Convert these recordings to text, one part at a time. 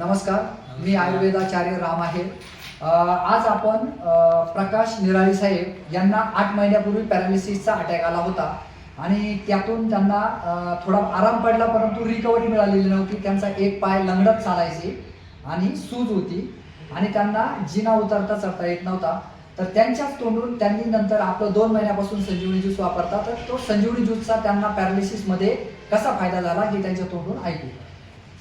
नमस्कार मी आयुर्वेदाचार्य राम आहे. आज आपण प्रकाश निराळी साहेब यांना आठ महिन्यापूर्वी पॅरालिसिसचा अटॅक आला होता. आणि त्यातून त्यांना थोडा आराम पडला परंतु रिकव्हरी मिळालेली नव्हती. त्यांचा एक पाय लंगडत चालायचे आणि सूज होती. आणि त्यांना जिना उतरता चढता येत नव्हता. तर त्यांच्याच तोंडून त्यांनी नंतर आपलं दोन महिन्यापासून संजीवनी ज्यूस वापरता तर तो संजीवनी ज्यूसचा त्यांना पॅरालिसिसमध्ये कसा फायदा झाला हे त्यांच्या तोंडून ऐकू.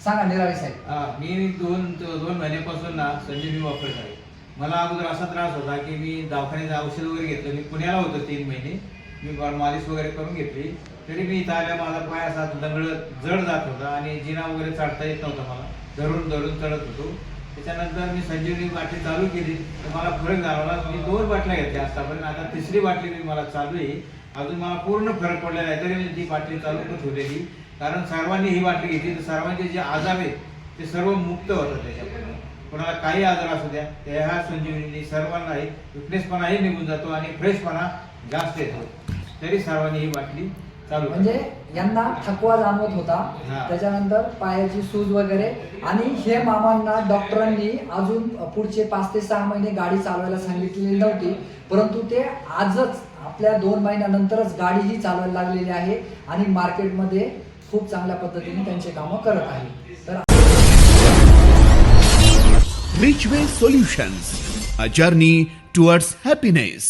सांगा निराळी साहेब. हा, मी दोन दोन महिन्यापासून ना संजीवनी वापरत आहे. मला अगोदर असा त्रास होता की मी दवाखान्यात औषध वगैरे घेतलं. मी पुण्याला होतो तीन महिने. मी मालिश वगैरे करून घेतली. तरी मी इथं आल्या माझा पाय असा दंगळ जड जात होता आणि जिना वगैरे चढता येत नव्हता मला. धरून धरून चढत होतो. त्याच्यानंतर मी संजीवनी बाटली चालू केली. तर मला फरक जाणवला. मी दोन बाटल्या घेतल्या आतापर्यंत. आता तिसरी बाटली मी मला चालू आहे. अजून मला पूर्ण फरक पडलेला आहे. तरी मी ती बाटली चालू पण ठेवलेली. कारण सर्वांनी ही बाटली घेतली. तर सर्वांचे जे आजार आहेत ते सर्व मुक्त होतात त्याच्यापासून कोणाला काही आजार असू द्या त्या ह्या संजीवनी सर्वांनाही विकनेसपणाही निघून जातो आणि फ्रेशपणा जास्त येतो. तरी सर्वांनी ही बाटली चालू म्हणजे यांना थकवा जाणवत होता. त्याच्यानंतर पायाची सूज वगैरे. आणि हे मामांना डॉक्टरांनी अजून पुढचे पाच ते सहा महिने गाडी चालवायला सांगितलेली नव्हती. परंतु ते आजच आपल्या दोन महिन्यानंतरच गाडीही चालवायला लागलेली आहे आणि मार्केटमध्ये खूप चांगल्या पद्धतीने त्यांचे कामं करत आहे. तर Richway Solutions, a journey towards happiness